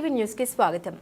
Bell న్యూస్కి స్వాగతం.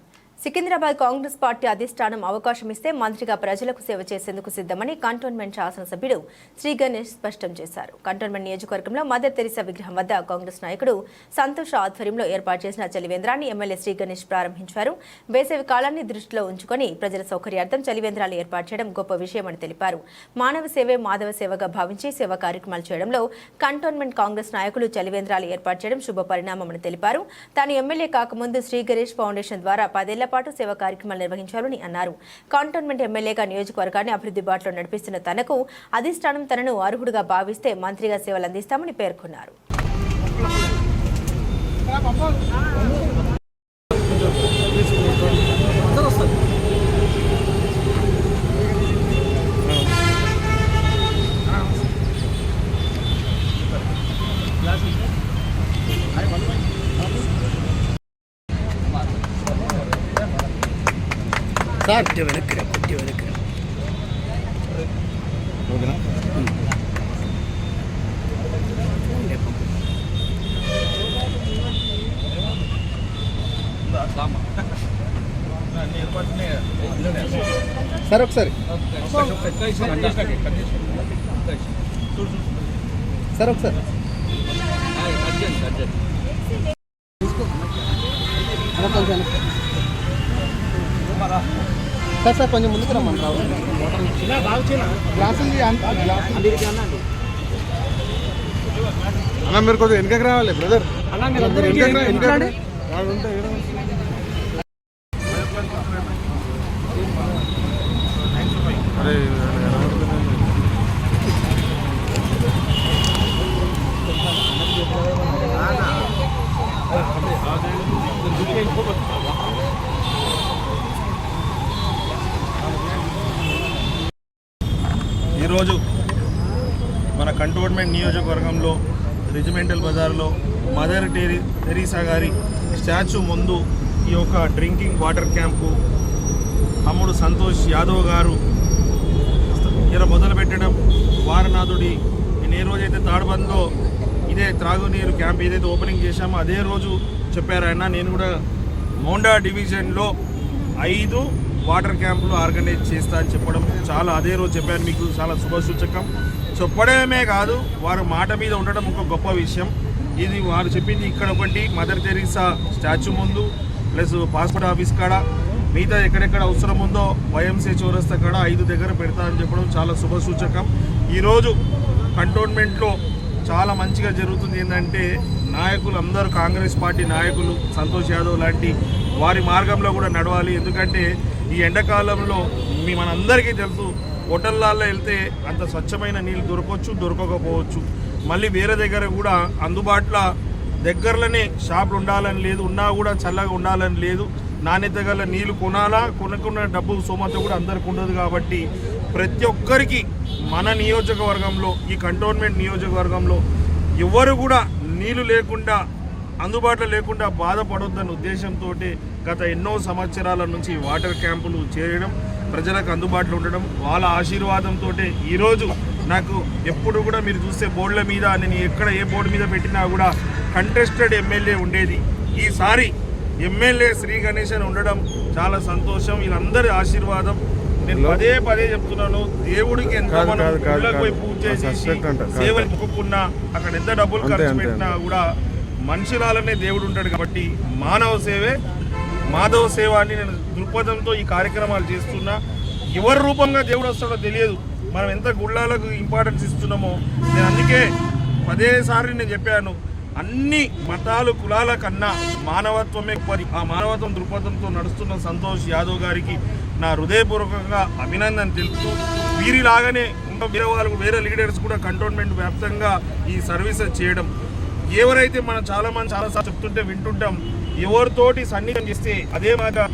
Secunderabad Congress party అధిష్టానం అవకాశం ఇస్తే మంత్రిగా ప్రజలకు సేవ చేసేందుకు సిద్ధమని కంటోన్మెంట్ శాసనసభ్యుడు శ్రీ గణేష్ స్పష్టం చేశారు. కంటోన్మెంట్ నియోజకవర్గంలో మదర్ తెరిసా విగ్రహం వద్ద కాంగ్రెస్ నాయకుడు సంతోష్ ఆధ్వర్యంలో ఏర్పాటు చేసిన చలివేంద్రాన్ని ఎమ్మెల్యే శ్రీ గణేష్ ప్రారంభించారు. వేసవి కాలాన్ని దృష్టిలో ఉంచుకొని ప్రజల సౌకర్యార్థం చలివేంద్రాలు ఏర్పాటు చేయడం గొప్ప విషయమని తెలిపారు. మానవ సేవే మాధవ సేవగా భావించి సేవా కార్యక్రమాలు చేయడంలో కంటోన్మెంట్ కాంగ్రెస్ నాయకులు చలివేంద్రాలు ఏర్పాటు చేయడం శుభ పరిణామమని తెలిపారు. తాను ఎమ్మెల్యే కాకముందు శ్రీ గణేష్ ఫౌండేషన్ ద్వారా పదేళ్ళ పాటు సేవా కార్యక్రమాలు నిర్వహించాలని అన్నారు. కంటోన్మెంట్ ఎమ్మెల్యేగా నియోజకవర్గాన్ని అభివృద్ధి బాటలో నడిపిస్తున్న తనకు అధిష్టానం తనను అర్హుడుగా భావిస్తే మంత్రిగా సేవలు అందిస్తామని పేర్కొన్నారు. సార్ కొద్దిగా వెనక్కి రా, కొద్దిగా వెనక్కి రా. సార్ ఒకసారి సార్ ఒకసారి సార్ సార్ కొంచెం ముందుకు రమ్మని రావు. గ్లాసులు అన్న మీరు కొంచెం వెనకకి రావాలి బ్రదర్. వెనకకి రా, ఈరోజు మన కంటోన్మెంట్ నియోజకవర్గంలో రెజిమెంటల్ బజార్లో మదర్ టెరీ టెరీసా గారి స్టాచ్యూ ముందు ఈ యొక్క డ్రింకింగ్ వాటర్ క్యాంపు తమ్ముడు సంతోష్ యాదవ్ గారు ఇలా మొదలుపెట్టడం వారనాథుడి నేను ఏ రోజైతే తాడబంద్లో ఇదే త్రాగునీరు క్యాంప్ ఏదైతే ఓపెనింగ్ చేశామో అదే రోజు చెప్పారు ఆయన. నేను కూడా మౌండా డివిజన్లో ఐదు వాటర్ క్యాంపులు ఆర్గనైజ్ చేస్తా అని చెప్పడం చాలా అదే రోజు చెప్పాను మీకు చాలా శుభసూచకం. చెప్పడమే కాదు వారు మాట మీద ఉండడం ఒక గొప్ప విషయం. ఇది వారు చెప్పింది ఇక్కడ ఒకటి మదర్ తెరీసా స్టాచ్యూ ముందు ప్లస్ పాస్పోర్ట్ ఆఫీస్ కాడ మిగతా ఎక్కడెక్కడ అవసరం ఉందో వైఎంసీ చౌరస్తా కాడ ఐదు దగ్గర పెడతా అని చెప్పడం చాలా శుభసూచకం. ఈరోజు కంటోన్మెంట్లో చాలా మంచిగా జరుగుతుంది ఏంటంటే నాయకులు అందరూ కాంగ్రెస్ పార్టీ నాయకులు సంతోష్ యాదవ్ లాంటి వారి మార్గంలో కూడా నడవాలి. ఎందుకంటే ఈ ఎండాకాలంలో మీ మనందరికీ తెలుసు హోటళ్ళల్లో వెళ్తే అంత స్వచ్ఛమైన నీళ్ళు దొరకవచ్చు దొరకకపోవచ్చు. మళ్ళీ వేరే దగ్గర కూడా అందుబాటులో దగ్గరలోనే షాపులు ఉండాలని లేదు ఉన్నా కూడా చల్లగా ఉండాలని లేదు. నాణ్యత గల నీళ్ళు కొనాలా కొనుక్కున్న డబ్బు సోమత కూడా అందరికి ఉండదు కాబట్టి ప్రతి ఒక్కరికి మన నియోజకవర్గంలో ఈ కంటోన్మెంట్ నియోజకవర్గంలో ఎవరు కూడా నీళ్ళు లేకుండా అందుబాటులో లేకుండా బాధపడొద్దన్న ఉద్దేశంతో గత ఎన్నో సంవత్సరాల నుంచి వాటర్ క్యాంపులు చేయడం ప్రజలకు అందుబాటులో ఉండడం వాళ్ళ ఆశీర్వాదంతో ఈరోజు నాకు ఎప్పుడు కూడా మీరు చూస్తే బోర్డుల మీద నేను ఎక్కడ ఏ బోర్డు మీద పెట్టినా కూడా కంటెస్టెడ్ ఎమ్మెల్యే ఉండేది ఈసారి ఎమ్మెల్యే శ్రీ గణేష్ అని ఉండడం చాలా సంతోషం వీళ్ళందరి ఆశీర్వాదం నేను పదే పదే చెప్తున్నాను దేవుడికి ఎంత మనం. పూజ చేసి. సేవలు మొక్కుకున్నా అక్కడ ఎంత డబ్బులు ఖర్చు పెట్టినా కూడా మనుషులాలనే దేవుడు ఉంటాడు కాబట్టి మానవ సేవే మాధవ సేవ అని నేను దృక్పథంతో ఈ కార్యక్రమాలు చేస్తున్నా. ఎవరి రూపంగా దేవుడు వస్తాడో తెలియదు. మనం ఎంత గుళ్ళాలకు ఇంపార్టెన్స్ ఇస్తున్నామో. నేను అందుకే పదేసారి నేను చెప్పాను అన్ని మతాలు కులాల కన్నా మానవత్వమే పరి ఆ మానవత్వం దృక్పథంతో నడుస్తున్న సంతోష్ యాదవ్ గారికి నా హృదయపూర్వకంగా అభినందన తెలుపుతూ వీరిలాగానే ఇంకా వేరే వాళ్ళు వేరే లీడర్స్ కూడా కంటోన్మెంట్ వ్యాప్తంగా ఈ సర్వీసెస్ చేయడం. ఎవరైతే మనం చాలా మంది చాలా సార్లు చెప్తుంటే వింటుంటాం ఎవరితోటి సన్నిహితం చేస్తే అదే మాగా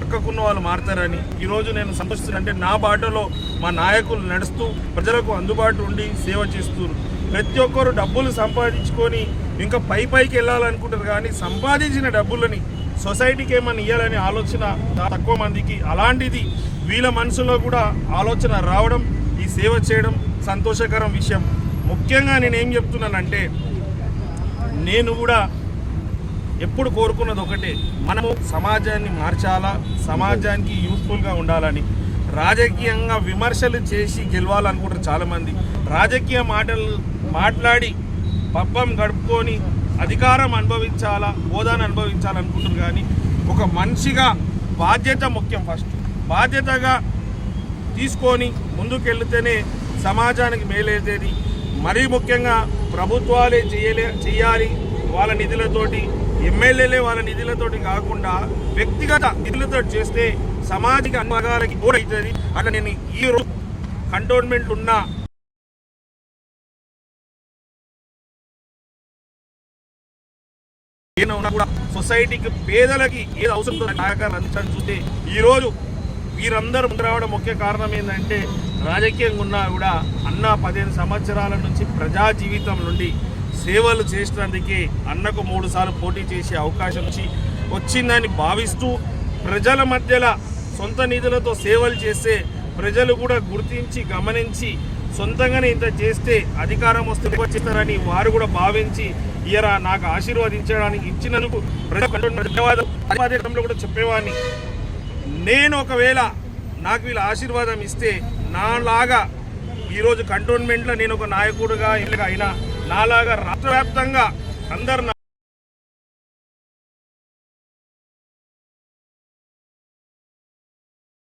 పక్కకున్న వాళ్ళు మారతారని. ఈరోజు నేను సంతోషిస్తున్నా అంటే నా బాటలో మా నాయకులు నడుస్తూ ప్రజలకు అందుబాటు ఉండి సేవ చేస్తున్నారు ప్రతి ఒక్కరు డబ్బులు సంపాదించుకొని ఇంకా పై పైకి వెళ్ళాలనుకుంటారు కానీ సంపాదించిన డబ్బులని సొసైటీకి ఏమన్నా ఇవ్వాలనే ఆలోచన తక్కువ మందికి. అలాంటిది వీళ్ళ మనసులో కూడా ఆలోచన రావడం ఈ సేవ చేయడం సంతోషకరం విషయం. ముఖ్యంగా నేను ఏం చెప్తున్నానంటే నేను కూడా ఎప్పుడు కోరుకున్నది ఒకటే. మనము సమాజాన్ని మార్చాలా? సమాజానికి యూస్ఫుల్గా ఉండాలని. రాజకీయంగా విమర్శలు చేసి గెలవాలనుకుంటారు చాలామంది. రాజకీయ మాటలు మాట్లాడి పబ్బం గడుపుకొని అధికారం అనుభవించాలా? హోదాను అనుభవించాలనుకుంటారు కానీ ఒక మనిషిగా బాధ్యత ముఖ్యం ఫస్ట్ బాధ్యతగా తీసుకొని ముందుకెళ్తేనే సమాజానికి మేలేదేది మరీ ముఖ్యంగా ప్రభుత్వాలే చేయలే చేయాలి. వాళ్ళ నిధులతోటి ఎమ్మెల్యేలే వాళ్ళ నిధులతోటి కాకుండా వ్యక్తిగత నిధులతో చేస్తే సమాజిక అనుభవాలకి కూడా అవుతుంది అట్లా నేను ఈ రోజు కంటోన్మెంట్ ఉన్న ఏమైనా ఉన్నా కూడా సొసైటీకి పేదలకి ఏది అవసరం సహకారం అందించడం చూస్తే ఈరోజు వీరందరూ ముందు రావడం ముఖ్య కారణం ఏంటంటే రాజకీయంగా ఉన్నా కూడా అన్న పదిహేను సంవత్సరాల నుంచి ప్రజా జీవితం నుండి సేవలు చేసినందుకే అన్నకు మూడు సార్లు పోటీ చేసే అవకాశం వచ్చి వచ్చిందని భావిస్తూ ప్రజల మధ్యలో సొంత నిధులతో సేవలు చేస్తే ప్రజలు కూడా గుర్తించి గమనించి సొంతంగానే ఇంత చేస్తే అధికారం వస్తే వచ్చిస్తారని వారు కూడా భావించి ఇయరా నాకు ఆశీర్వదించడానికి ఇచ్చినందుకు ప్రజలు ధన్యవాదాలు కూడా చెప్పేవాడిని. నేను ఒకవేళ నాకు వీళ్ళ ఆశీర్వాదం ఇస్తే నాలాగా ఈరోజు కంటోన్మెంట్లో నేను ఒక నాయకుడుగా ఇలాగా అయినా నాలాగా రాష్ట్ర వ్యాప్తంగా అందరు